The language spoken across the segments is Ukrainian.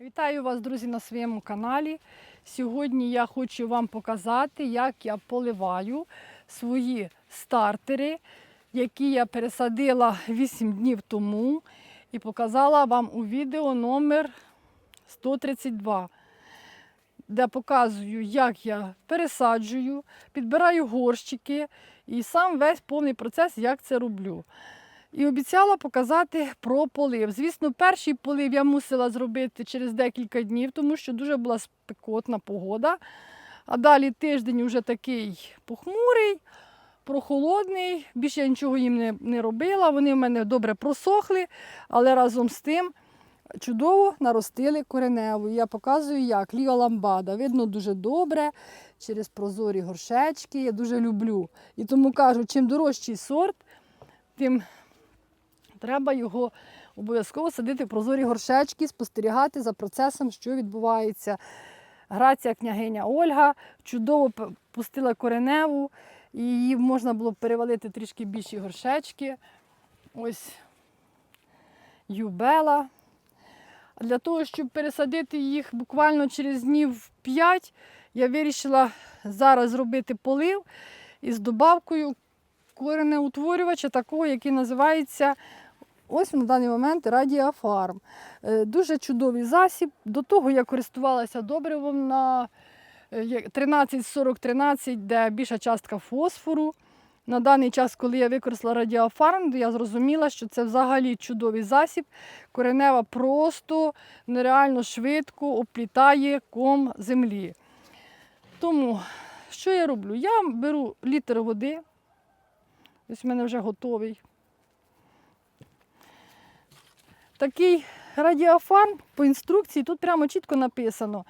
Вітаю вас, друзі, на своєму каналі. Сьогодні я хочу вам показати, як я поливаю свої стартери, які я пересадила 8 днів тому і показала вам у відео номер 132, де показую, як я пересаджую, підбираю горщики і сам весь повний процес, як це роблю. І обіцяла показати про полив. Звісно, перший полив я мусила зробити через декілька днів, тому що дуже була спекотна погода. А далі тиждень вже такий похмурий, прохолодний. Більше я нічого їм не, не робила. Вони в мене добре просохли, але разом з тим чудово наростили кореневу. Я показую, як ліга ламбада. Видно дуже добре через прозорі горшечки. Я дуже люблю. І тому кажу, чим дорожчий сорт, тим Треба його обов'язково садити в прозорі горшечки, спостерігати за процесом, що відбувається. Грація княгиня Ольга чудово пустила кореневу, і її можна було перевалити трішки більші горшечки. Ось юбела. Для того, щоб пересадити їх буквально через днів 5, я вирішила зараз зробити полив із добавкою коренеутворювача, такого, який називається ось на даний момент Радіафарм. Е, Дуже чудовий засіб. До того я користувалася добривом на е, як 13-40-13, де більша частка фосфору. На даний час, коли я використала радіофарм, я зрозуміла, що це взагалі чудовий засіб. Коренева просто нереально швидко оплітає ком землі. Тому, що я роблю? Я беру літр води, ось в мене вже готовий. Такий радіофарм по інструкції тут прямо чітко написано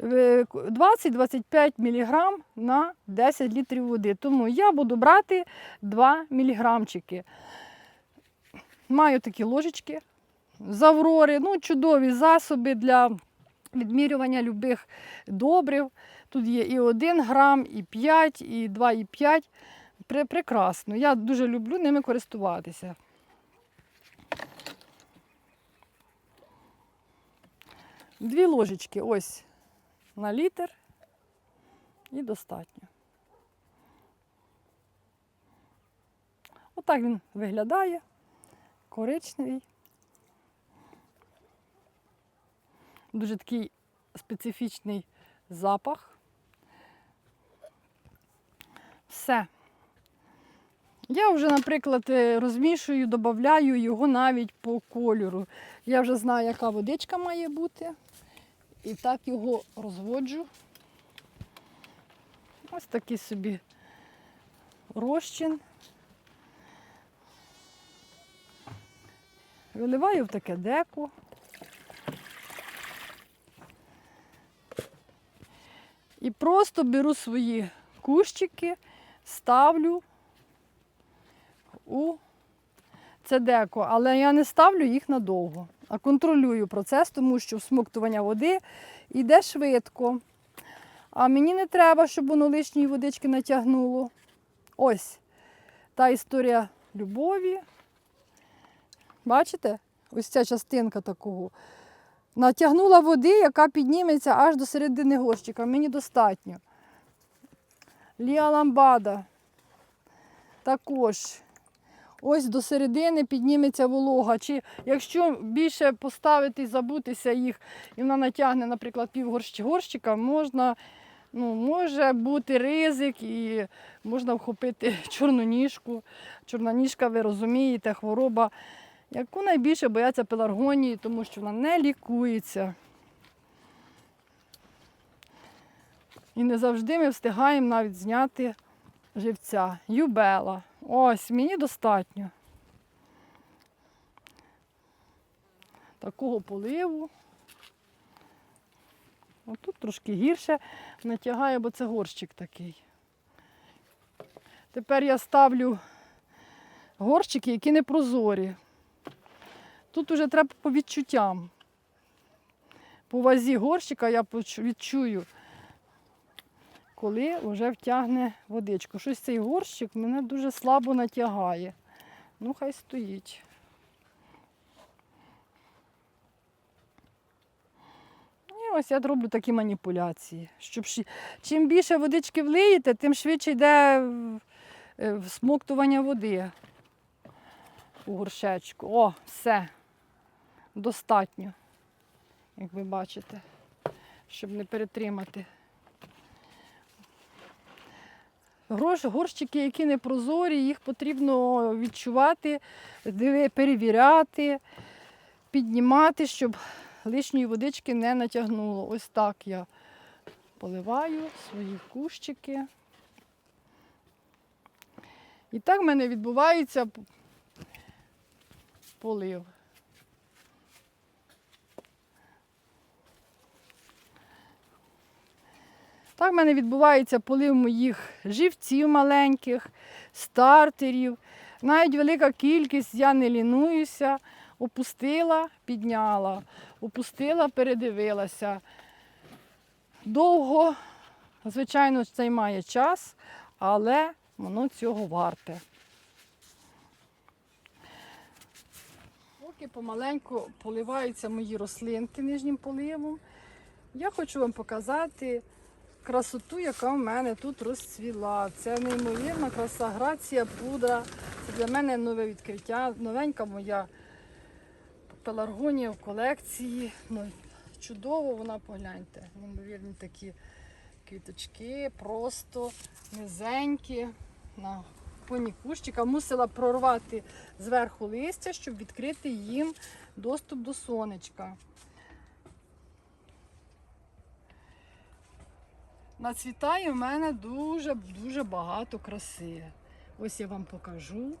е, 20-25 мг на 10 літрів води. Тому я буду брати 2 міліграмчики. Маю такі ложечки з Аврори, ну, чудові засоби для відмірювання любих добрив. Тут є і 1 грам, і 5, і 2,5. Прекрасно. Я дуже люблю ними користуватися. Дві ложечки ось на літр і достатньо. Отак він виглядає, коричневий. Дуже такий специфічний запах. Все. Я вже, наприклад, е, розмішую, додаю його навіть по кольору. Я вже знаю, яка водичка має бути. І так його розводжу. Ось такий собі розчин. Виливаю в таке деко. І просто беру свої кущики, ставлю у це деко, але я не ставлю їх надовго, а контролюю процес, тому що всмоктування води йде швидко. А мені не треба, щоб воно лишньої водички натягнуло. Ось та історія любові. Бачите? Ось ця частинка такого. Натягнула води, яка підніметься аж до середини горщика. Мені достатньо. Ліа ламбада. Також ось до середини підніметься волога. Чи якщо більше поставити і забутися їх, і вона натягне, наприклад, пів горщика, можна, ну, може бути ризик і можна вхопити чорну ніжку. Чорна ніжка, ви розумієте, хвороба, яку найбільше бояться пеларгонії, тому що вона не лікується. І не завжди ми встигаємо навіть зняти живця. Юбела. Ось, мені достатньо. Такого поливу. Отут трошки гірше натягає, бо це горщик такий. Тепер я ставлю горщики, які не прозорі. Тут уже треба по відчуттям. По вазі горщика я відчую, коли вже втягне водичку. Щось цей горщик мене дуже слабо натягає. Ну, хай стоїть. ось я роблю такі маніпуляції. Щоб чим більше водички влиєте, тим швидше йде е, всмоктування води у горшечку. О, все. Достатньо, як ви бачите, щоб не перетримати. Грош, горщики, які не прозорі, їх потрібно відчувати, перевіряти, піднімати, щоб лишньої водички не натягнуло. Ось так я поливаю свої кущики. І так в мене відбувається полив. Так в мене відбувається полив моїх живців маленьких, стартерів. Навіть велика кількість, я не лінуюся, опустила, підняла, опустила, передивилася. Довго, звичайно, займає час, але воно цього варте. Поки помаленьку поливаються мої рослинки нижнім поливом, я хочу вам показати красоту, яка в мене тут розцвіла. Це неймовірна краса, грація, пудра. Це для мене нове відкриття. Новенька моя пеларгонія в колекції. Ну, чудово вона, погляньте. Неймовірні такі квіточки, просто низенькі. На кущика мусила прорвати зверху листя, щоб відкрити їм доступ до сонечка. Нацвітає в мене дуже-дуже багато краси. Ось я вам покажу.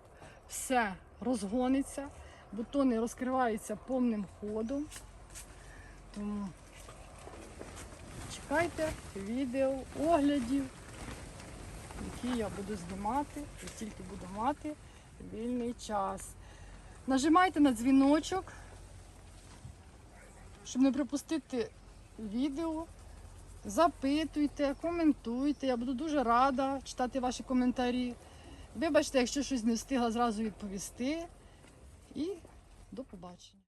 Все розгониться, бутони розкриваються повним ходом. Тому чекайте відео, оглядів, які я буду знімати, як тільки буду мати вільний час. Нажимайте на дзвіночок, щоб не пропустити відео. Запитуйте, коментуйте. Я буду дуже рада читати ваші коментарі. Вибачте, якщо щось не встигла зразу відповісти. І до побачення.